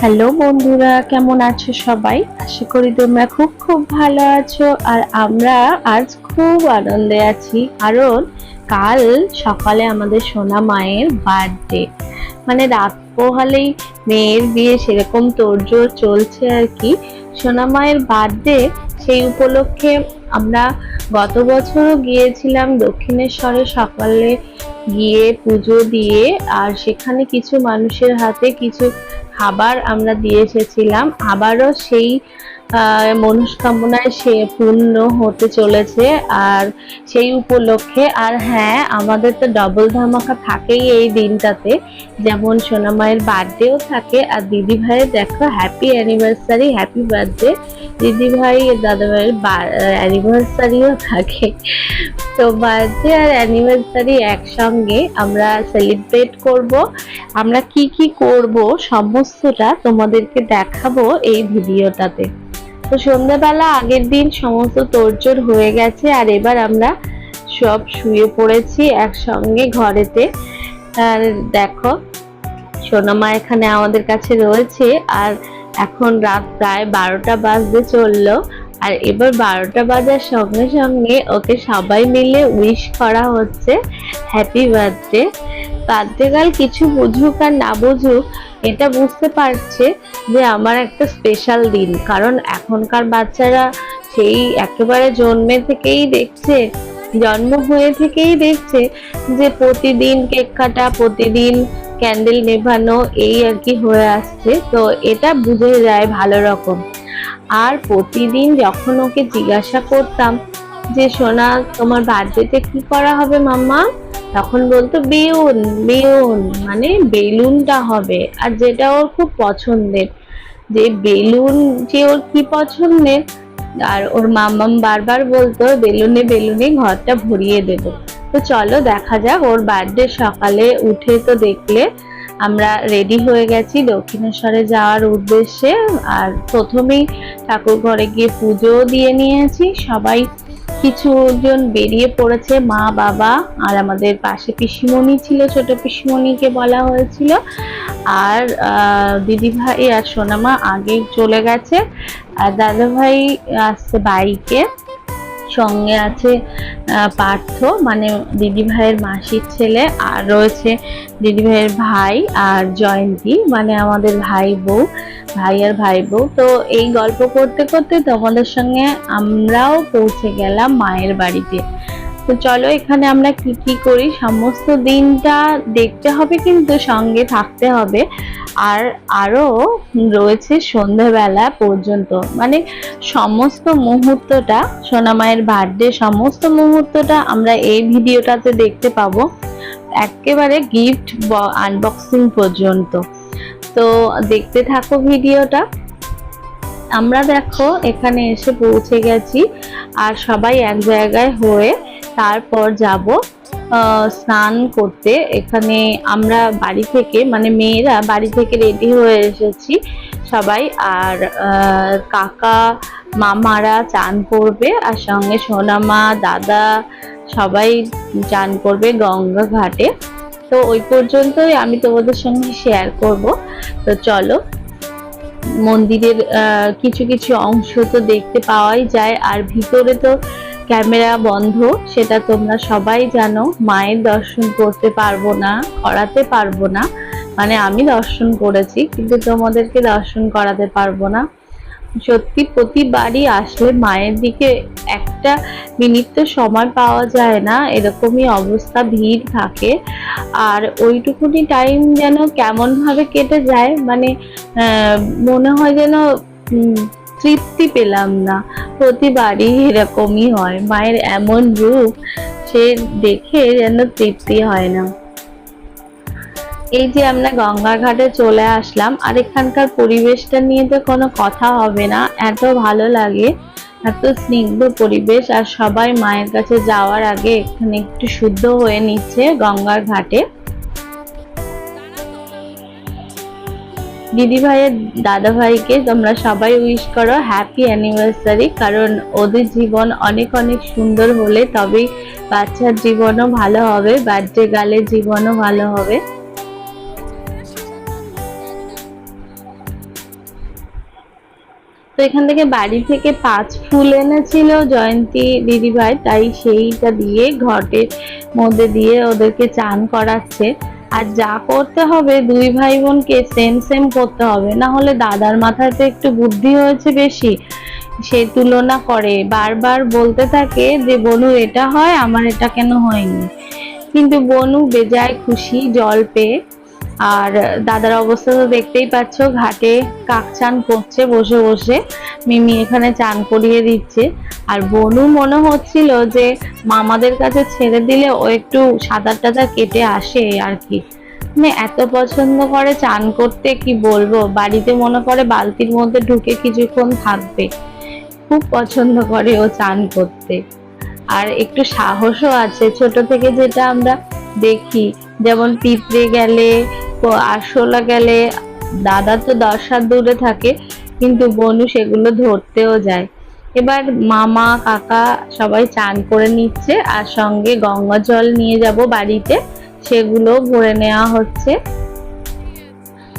Hello বন্ধুরা, কেমন আছো সবাই? আশা করি তোমরা খুব খুব ভালো আছো আর আমরা আজ খুব আনন্দে আছি। কারণ কাল সকালে আমাদের সোনা মায়ের বার্থডে। মানে রাত পোহালেই মেয়ের বিয়ে সেরকম তোড়জোড় চলছে আর কি। সোনা মায়ের বার্থডে সেই উপলক্ষে আমরা গত বছরও গিয়েছিলাম দক্ষিণেশ্বরে সকালে গিয়ে পুজো দিয়ে, আর সেখানে কিছু মানুষের হাতে কিছু খাবার আমরা দিয়ে এসেছিলাম আবারও সেই মনস্কামনায় সে পূর্ণ হতে চলেছে আর সেই উপলক্ষে, আর হ্যাঁ আমাদের তো ডবল ধামাকা থাকেই এই দিনটাতে। যেমন সোনামায়ের বার্থডেও থাকে আর দিদি ভাইয়ের দেখো হ্যাপি অ্যানিভার্সারি হ্যাপি বার্থডে দিদি ভাই, দাদা ভাইয়ের অ্যানিভার্সারিও থাকে। তো বার্থডে আর অ্যানিভার্সারি একসঙ্গে আমরা সেলিব্রেট করব। আমরা কি কি করব, সমস্তটা তোমাদেরকে দেখাবো এই ভিডিওটাতে। তো সন্ধ্যাবেলা আগের দিন সমস্ত তোড়জোড় হয়ে গেছে, আর এবার আমরা সব শুয়ে পড়েছি একসঙ্গে ঘরেতে। আর দেখো, সোনামা এখানে আমাদের কাছে রয়েছে, আর এখন রাত প্রায় বারোটা বাজতে চলল। আর এবার বারোটা বাজার সঙ্গে সঙ্গে ওকে সবাই মিলে উইশ করা হচ্ছে হ্যাপি বার্থডে বার্থডে গাল কিছু বুঝুক আর না বুঝুক, এটা বুঝতে পারছে যে আমার একটা স্পেশাল দিন, কারণ এখনকার বাচ্চারা সেই একেবারে জন্মে থেকেই দেখছে, জন্ম হয়ে থেকেই দেখছে যে প্রতিদিন কেক কাটা, প্রতিদিন ক্যান্ডেল নেভানো এই আর কি হয়ে আসছে। তো এটা বুঝে যায় ভালো রকম। আর প্রতিদিন যখন ওকে জিজ্ঞাসা করতাম যে, সোনা, তোমার বার্থডেতে কি করা হবে মাম্মা? তখন বলতো, বেলুন বেলুন মানে বেলুনটা হবে। আর যেটা ওর খুব পছন্দের, যে বেলুন যে ওর কি পছন্দের, আর ওর মাম্মাম বারবার বলতো, বেলুনে বেলুনে ঘরটা ভরিয়ে দেবো। তো চলো, দেখা যাক, ওর বার্থডে সকালে উঠে তো দেখলে আমরা রেডি হয়ে গেছি দক্ষিণেশ্বরে যাওয়ার উদ্দেশ্যে। আর প্রথমেই ঠাকুর ঘরে গিয়ে পুজো দিয়ে নিয়েছি। সবাই কিছুজন বেরিয়ে পড়েছে, মা, বাবা আর আমাদের পাশে পিসিমণি ছিল, ছোট পিসিমণিকে বলা হয়েছিল। আর দিদি ভাই আর সোনামা আগে চলে গেছে। আর দাদা ভাই আসছে বাইকে। সঙ্গে আছে পার্থ মানে দিদি ভাইয়ের মাসির ছেলে, আর রয়েছে দিদি ভাইয়ের ভাই আর জয়ন্তী মানে আমাদের ভাই বউ, ভাই আর ভাই বউ। তো এই গল্প করতে করতে তোমাদের সঙ্গে আমরাও পৌঁছে গেলাম মায়ের বাড়িতে। তো চলো এখানে আমরা কি কি করি? সমস্ত দিনটা দেখতে হবে কিন্তু সঙ্গে থাকতে হবে। আর আরও রয়েছে সন্ধ্যাবেলা পর্যন্ত। মানে সমস্ত মুহূর্তটা সোনামায়ের বার্থডে সমস্ত মুহূর্তটা আমরা এই ভিডিওটাতে দেখতে পাবো। একেবারে গিফট আনবক্সিং পর্যন্ত। তো দেখতে থাকো ভিডিওটা। আমরা দেখো এখানে এসে পৌঁছে গেছি। আর সবাই এক জায়গায় হয়ে তারপর যাব স্নান করতে। এখানে আমরা বাড়ি থেকে মানে মেয়েরা বাড়ি থেকে রেডি হয়ে এসেছি সবাই। আর কাকা, মামারা চান করবে আর সঙ্গে সোনামা, দাদা সবাই চান করবে গঙ্গা ঘাটে। তো ওই পর্যন্তই আমি তোমাদের সঙ্গে শেয়ার করব। তো চলো, মন্দিরের কিছু কিছু অংশ তো দেখতে পাওয়াই যায়। আর ভিতরে তো ক্যামেরা বন্ধ, সেটা তোমরা সবাই জানো, মায়ের দর্শন করতে পারব না, করাতে পারব না। মানে আমি দর্শন করেছি, কিন্তু তোমাদেরকে দর্শন করাতে পারব না। সত্যি প্রতিবারই আসলে মায়ের দিকে একটা মিনিট তো সময় পাওয়া যায় না, এরকমই অবস্থা, ভিড় থাকে। আর ওইটুকুনি টাইম যেন কেমন ভাবে কেটে যায় মানে মনে হয় যেন তৃপ্তি পেলাম না। প্রতিবারই এরকমই হয়। মায়ের এমন রূপ সে দেখে যেন তৃপ্তি হয় না। এই যে আমরা গঙ্গার ঘাটে চলে আসলাম, আর এখানকার পরিবেশটা নিয়ে তো কোনো কথা হবে না। এত ভালো লাগে, এত স্নিগ্ধ পরিবেশ। আর সবাই মায়ের কাছে যাওয়ার আগে এখানে একটু শুদ্ধ হয়ে নিচ্ছে গঙ্গার ঘাটে। দিদি ভাইয়ের দাদা ভাইকে তোমরা সবাই উইশ করো হ্যাপি অ্যানিভার্সারি কারণ ওদের জীবন অনেক অনেক সুন্দর হলে তবেই বাচ্চার জীবনও ভালো হবে বার্থডে গালের জীবনও ভালো হবে। তো এখান থেকে বাড়ি থেকে পাঁচ ফুল এনেছিল জয়ন্তী দিদিভাই তাই সেইটা দিয়ে ঘটের মধ্যে দিয়ে ওদেরকে চান করাচ্ছে। আর যা করতে হবে, দুই ভাই বোনকে সেম সেম করতে হবে। না হলে দাদার মাথায় তো একটু বুদ্ধি হয়েছে বেশি। সে তুলনা করে, বারবার বলতে থাকে যে, বনু, এটা হয়, আমার এটা কেন হয়নি? কিন্তু বনু বেজায় খুশি, জল পেয়ে আর দাদার অবস্থা তো দেখতেই পাচ্ছ, ঘাটে কাক চান করছে, বসে বসে। মিমি এখানে চান করিয়ে দিচ্ছে। আর বনু মনে হচ্ছিল যে মামাদের কাছে ছেড়ে দিলে ও একটু সাঁতার টাতার কেটে আসে আর কি। মানে এত পছন্দ করে চান করতে কি বলব? বাড়িতে মনে করে বালতির মধ্যে ঢুকে কিছুক্ষণ থাকবে। খুব পছন্দ করে ও চান করতে। আর একটু সাহসও আছে। ছোট থেকে যেটা আমরা দেখি, যেমন পিঁপড়ে গেলে আরশোলা গেলে দাদা তো দশ হাত দূরে থাকে, কিন্তু বনু সেগুলো ধরতেও যায়। এবার মামা, কাকা সবাই চান করে নিচ্ছে, আর সঙ্গে গঙ্গা জল নিয়ে যাব বাড়িতে, সেগুলো ভরে নেওয়া হচ্ছে।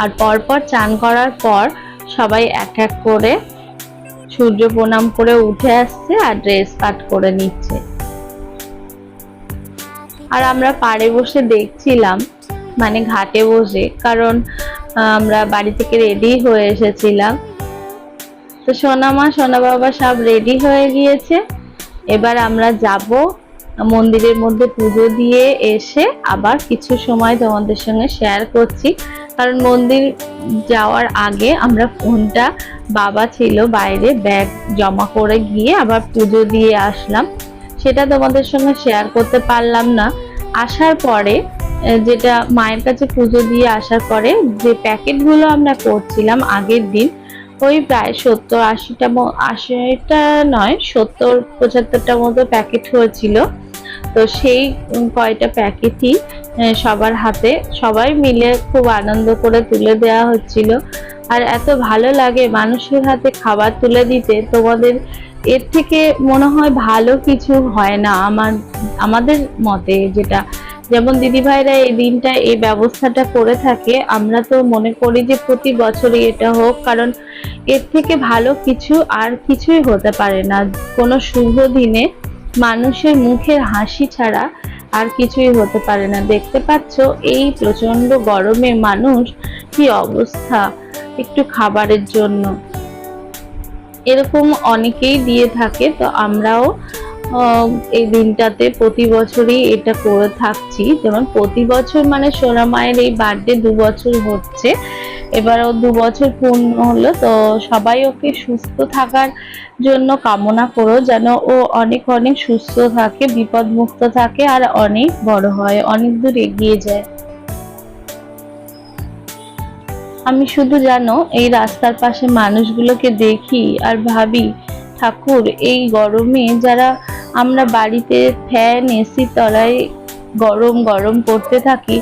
আর পরপর চান করার পর সবাই এক এক করে সূর্য প্রণাম করে উঠে আসছে আর ড্রেস কাট করে নিচ্ছে। আর আমরা পাড়ে বসে দেখছিলাম মানে ঘাটে বসে, কারণ আমরা বাড়ি থেকে রেডি হয়ে এসেছিলাম। তো সোনা মা, সোনা বাবা সব রেডি হয়ে গিয়েছে। এবার আমরা যাব মন্দিরের মধ্যে পুজো দিয়ে এসে আবার কিছু সময় তোমাদের সঙ্গে শেয়ার করছি। কারণ মন্দির যাওয়ার আগে আমরা ফোনটা বাবা ছিল বাইরে ব্যাগ জমা করে গিয়ে আবার পুজো দিয়ে আসলাম। সেটা তোমাদের সঙ্গে শেয়ার করতে পারলাম না। আসার পরে যেটা মায়ের কাছে পুজো দিয়ে আসার পরে যে প্যাকেটগুলো আমরা করছিলাম আগের দিন, ওই প্রায় সত্তর আশিটা আশিটা নয়, সত্তর পঁচাত্তরটা মতো প্যাকেট হয়েছিল। তো সেই কয়টা প্যাকেটই সবার হাতে সবাই মিলে খুব আনন্দ করে তুলে দেওয়া হচ্ছিল। আর এত ভালো লাগে মানুষের হাতে খাবার তুলে দিতে, তোমাদের এর থেকে মনে হয় ভালো কিছু হয় না আমার, আমাদের মতে যেটা যেমন দিদিভাইরা এই দিনটা, এই ব্যবস্থাটা করে থাকে, আমরা তো মনে করি যে প্রতি বছরই এটা হোক, কারণ এর থেকে ভালো কিছু আর কিছুই হতে পারে না। কোনো শুভ দিনে মানুষের মুখের হাসি ছাড়া আর কিছুই হতে পারে না। দেখতে পাচ্ছ এই প্রচণ্ড গরমে মানুষ কি অবস্থা, একটু খাবারের জন্য। এরকম অনেকেই দিয়ে থাকে, তো আমরাও এই দিনটাতে প্রতি বছরই এটা করে থাকছি। যেমন প্রতি বছর মানে সোনা মায়ের এই বার্থডে দু বছর হচ্ছে। এবারও দু বছর পূর্ণ হলো, তো সবাই ওকে সুস্থ থাকার জন্য কামনা করো যেন ও অনেক অনেক সুস্থ থাকে বিপদ মুক্ত থাকে আর অনেক বড় হয়, অনেক দূর এগিয়ে যায়। আমি শুধু জানো, এই রাস্তার পাশে মানুষগুলোকে দেখি আর ভাবি ঠাকুর, এই গরমে যারা আমরা বাড়িতে ফ্যান, এসি তলায় গরম গরম করতে থাকি,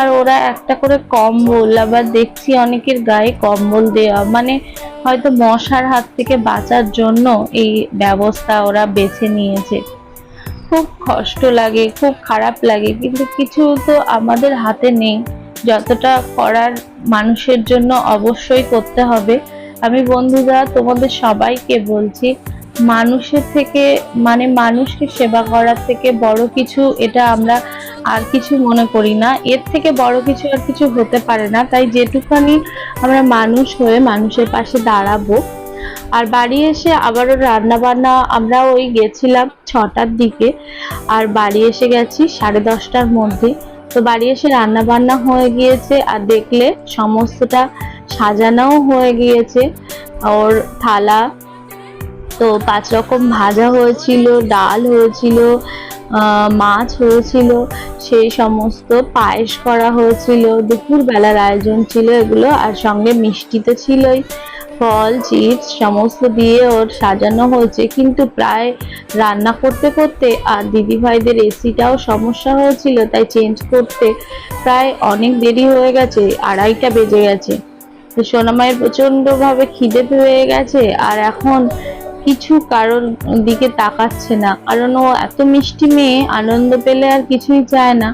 আর ওরা একটা করে কম্বল, আবার দেখছি অনেকের গায়ে কম্বল দেওয়া মানে হয়তো মশার হাত থেকে বাঁচার জন্য এই ব্যবস্থা ওরা বেছে নিয়েছে। খুব কষ্ট লাগে, খুব খারাপ লাগে, কিন্তু কিছু তো আমাদের হাতে নেই, যতটা করার মানুষের জন্য অবশ্যই করতে হবে। আমি বন্ধুরা, তোমাদের সবাইকে বলছি, মানুষের থেকে মানে মানুষকে সেবা করার থেকে বড় কিছু এটা আমরা আর কিছু মনে করি না। এর থেকে বড় কিছু আর কিছু হতে পারে না। তাই যেটুখানি আমরা মানুষ হয়ে মানুষের পাশে দাঁড়াবো, আর বাড়ি এসে আবারও রান্না বান্না আমরা ওই গেছিলাম ছটার দিকে, আর বাড়ি এসে গেছি সাড়ে দশটার মধ্যে। তো বাড়ি এসে রান্না বান্না হয়ে গিয়েছে, আর দেখলে সমস্তটা সাজানোও হয়ে গিয়েছে। ওর থালা, তো পাঁচ রকম ভাজা হয়েছিল, ডাল হয়েছিল মাছ হয়েছিল, সেই সমস্ত পায়েস করা হয়েছিল। দুপুর বেলার আয়োজন ছিল এগুলো, আর সঙ্গে মিষ্টি তো ছিলই। ফল, চিপস, সমস্ত দিয়ে ওর সাজানো হয়েছে। কিন্তু প্রায় রান্না করতে করতে আর দিদি ভাইদের এসিটাও সমস্যা হয়েছিল, তাই চেঞ্জ করতে প্রায় অনেক দেরি হয়ে গেছে, আড়াইটা বেজে গেছে। সোনামায়ের প্রচন্ডভাবে খিদে পেয়ে গেছে আর এখন কিছু কারোর দিকে তাকাচ্ছে না। কারণ ও এত মিষ্টি মেয়ে, আনন্দ পেলে আর কিছুই চায় না।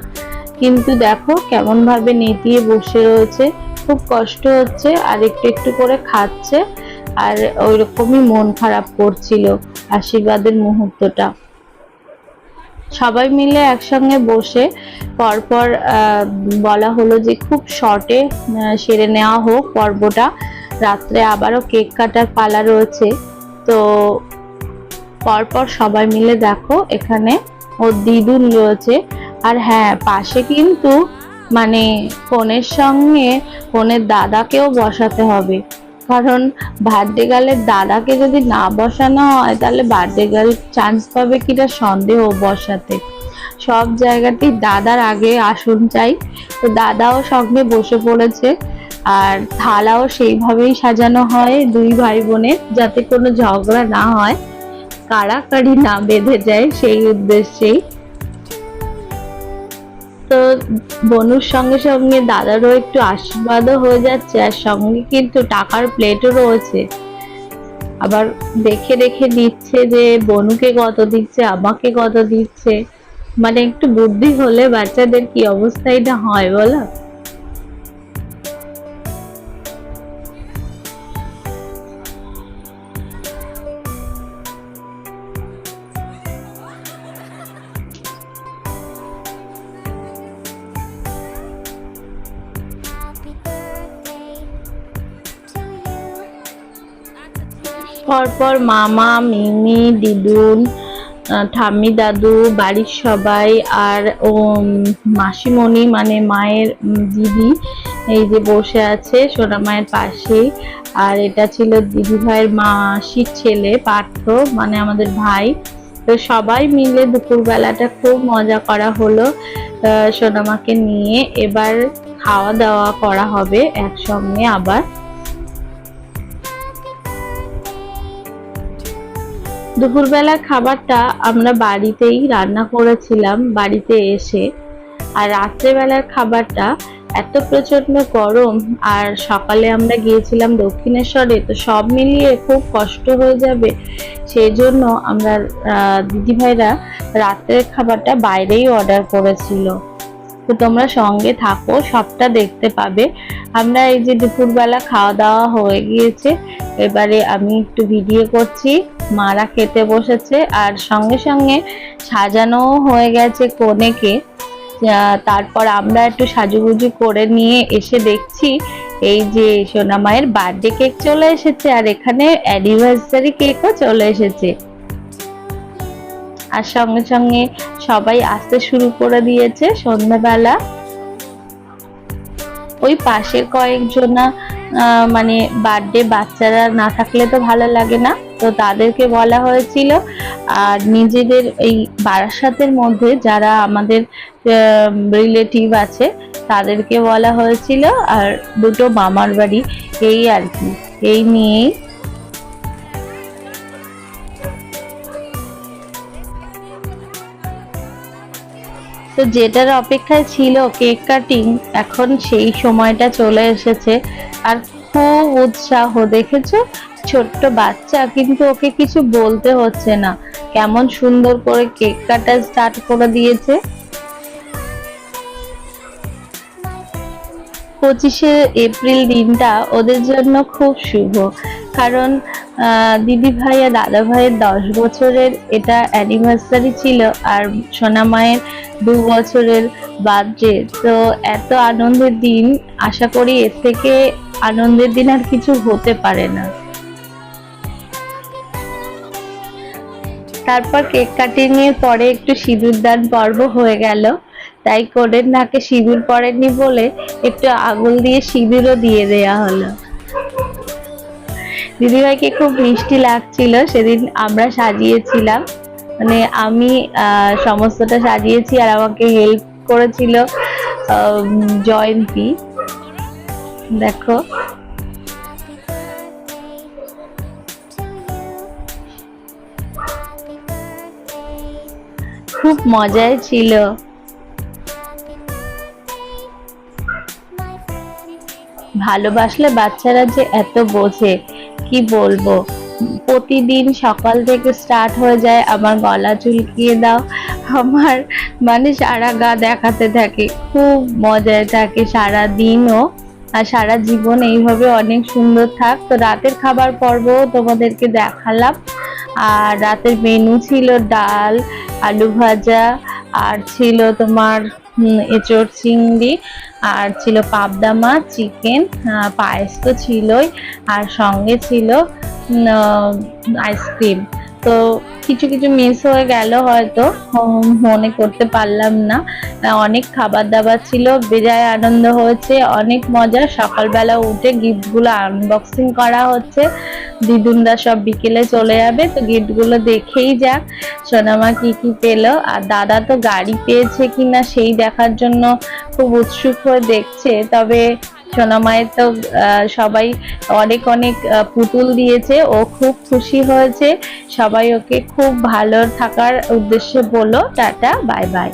কিন্তু দেখো কেমন ভাবে নেতিয়ে বসে রয়েছে, খুব কষ্ট হচ্ছে আর একটু একটু করে খাচ্ছে আর ওই রকমই মন খারাপ করছিল আশীর্বাদের মুহূর্তটা। সবাই মিলে একসঙ্গে বসে পরপর বলা হলো যে খুব শর্টে সেরে নেওয়া হোক পর্বটা। রাত্রে আবারও কেক কাটার পালা রয়েছে। তো পরপর সবাই মিলে দেখো, এখানে ও দিদুন রয়েছে। আর হ্যাঁ পাশে কিন্তু মানে ফোনের সঙ্গে ফোনের দাদাকেও বসাতে হবে। কারণ বার্থডে গার্লের দাদাকে যদি না বসানো হয়, তাহলে বার্থডে গার্ল চান্স পাবে কিনা সন্দেহ বসাতে। সব জায়গাতেই দাদার আগে আসন চাই। তো দাদাও সঙ্গে বসে পড়েছে। আর থালাও সেইভাবেই সাজানো হয় দুই ভাই বোনের, যাতে কোনো ঝগড়া না হয়। কাড়াকাড়ি না বেঁধে যায় সেই উদ্দেশ্যেই। তো বনুর সঙ্গে সঙ্গে দাদারও একটু আশীর্বাদও হয়ে যাচ্ছে, আর সঙ্গে কিন্তু টাকার প্লেটও রয়েছে। আবার দেখে দেখে দিচ্ছে যে বনুকে কত দিচ্ছে, আমাকে কত দিচ্ছে। মানে একটু বুদ্ধি হলে বাচ্চাদের কি অবস্থা এটা হয় বলো? পরপর মামা, মিমি, দিদুন ঠাম্মি দাদু, বাড়ির সবাই আর ও মাসিমণি মানে মায়ের দিদি এই যে বসে আছে সোনা মায়ের পাশেই আর এটা ছিল দিদি ভাইয়ের মাসির ছেলে, পার্থ মানে আমাদের ভাই। তো সবাই মিলে দুপুরবেলাটা খুব মজা করা হলো সোনামাকে নিয়ে। এবার খাওয়া দাওয়া করা হবে একসঙ্গে আবার। দুপুরবেলার খাবারটা আমরা বাড়িতেই রান্না করেছিলাম, বাড়িতে এসে। আর রাত্রেবেলার খাবারটা এত প্রচণ্ড গরম, আর সকালে আমরা গিয়েছিলাম দক্ষিণেশ্বরে, তো সব মিলিয়ে খুব কষ্ট হয়ে যাবে। সেই জন্য আমরা দিদিভাইরা রাত্রের খাবারটা বাইরেই অর্ডার করেছিল। তো তোমরা সঙ্গে থাকো, সবটা দেখতে পাবে। আমরা এই যে দুপুরবেলা খাওয়া দাওয়া হয়ে গিয়েছে, এবারে আমি একটু ভিডিও করছি, মারা খেতে বসেছে, আর সঙ্গে সঙ্গে সাজানো হয়ে গেছে কনেকে। তারপর আমরা একটু সাজুগুজু করে নিয়ে এসে দেখছি, এই যে সোনা মায়ের বার্থডে কেক চলে এসেছে, আর এখানে অ্যানিভার্সারি কেকও চলে এসেছে। আর সঙ্গে সঙ্গে সবাই আসতে শুরু করে দিয়েছে সন্ধ্যাবেলা। ওই পাশের কয়েকজনা মানে বার্থডে বাচ্চারা না থাকলে তো ভালো লাগে না। তো তাদেরকে বলা হয়েছিল, আর নিজেদের এই বারাসাতের মধ্যে যারা আমাদের রিলেটিভ আছে, তাদেরকে বলা হয়েছিল, আর দুটো মামার বাড়ি, এই আর কি, এই নিয়েই তো যেটার অপেক্ষায় ছিল কেক কাটিং, এখন সেই সময়টা চলে এসেছে। আর খুব উৎসাহ, দেখেছ? ছোট্ট বাচ্চা, কিন্তু ওকে কিছু বলতে হচ্ছে না। কেমন সুন্দর করে কেক কাটা স্টার্ট করে দিয়েছে। পঁচিশে এপ্রিল দিনটা ওদের জন্য খুব শুভ। কারণ দিদি ভাই আর দাদা ভাইয়ের দশ বছরের এটা অ্যানিভার্সারি ছিল আর সোনা মায়ের দু বছরের বার্থডে তো এত আনন্দের দিন, আশা করি এর থেকে আনন্দের দিন আর কিছু হতে পারে না। তারপর কেক কাটিং এর পরে একটু সিঁদুর দান পর্ব হয়ে গেল। তাই কোডের নাকে সিঁদুর পড়েনি বলে একটু আঙুল দিয়ে সিঁদুরও দিয়ে দেয়া হলো। দিদিভাইকে খুব মিষ্টি লাগছিল, সেদিন আমরা সাজিয়েছিলাম। মানে আমি সমস্তটা সাজিয়েছি আর আমাকে হেল্প করেছিল জয়ন্তী। দেখো। খুব মজায় ছিল। ভালোবাসলে বাচ্চারা যে এত বোঝে। কি বলব? প্রতিদিন সকাল থেকে স্টার্ট হয়ে যায়, আমার গলা চুলকিয়ে দাও, আমার মানে সারা গা দেখাতে থাকে, খুব মজায় থাকে সারা দিনও আর সারা জীবন এইভাবে অনেক সুন্দর থাক। তো রাতের খাবার পর্বও তোমাদেরকে দেখালাম। আর রাতের মেনু ছিল ডাল, আলু ভাজা, আর ছিল তোমার এঁচোড় চিংড়ি আর ছিল পাবদা মাছ চিকেন পায়েস তো ছিলই আর সঙ্গে ছিল আইসক্রিম তো কিছু কিছু মিস হয়ে গেল হয়তো। মনে করতে পারলাম না। অনেক খাবার দাবার ছিল, বেজায় আনন্দ হয়েছে, অনেক মজা। সকালবেলা উঠে গিফটগুলো আনবক্সিং করা হচ্ছে। দিদুনদা সব বিকেলে চলে যাবে, তো গিফটগুলো দেখেই যাক, সোনামা কি কি পেল। আর দাদা তো গাড়ি পেয়েছে কিনা সেই দেখার জন্য খুব উৎসুক হয়ে দেখছে। তবে সোনামায়ের তো সবাই অনেক অনেক পুতুল দিয়েছে। ও খুব খুশি হয়েছে। সবাই ওকে খুব ভালো থাকার উদ্দেশ্যে বলো টাটা, বাই বাই।